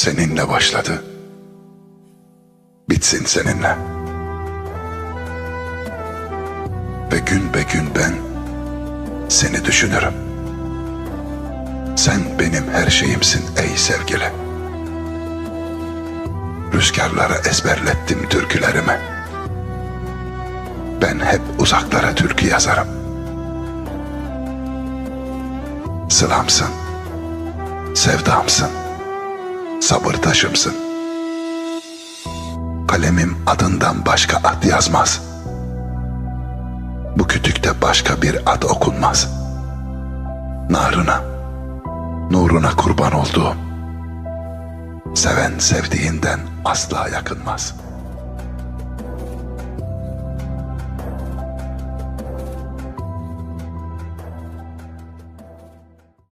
seninle başladı. Bitsin seninle. Ve gün be gün ben seni düşünürüm. Sen benim her şeyimsin ey sevgili. Rüzgarlara ezberlettim türkülerimi. Ben hep uzaklara türkü yazarım. Sılamsın, sevdamsın, sabır taşımsın. Kalemim adından başka ad yazmaz. Bu kütükte başka bir ad okunmaz. Narına, nuruna kurban olduğum, seven sevdiğinden asla yakınmaz.''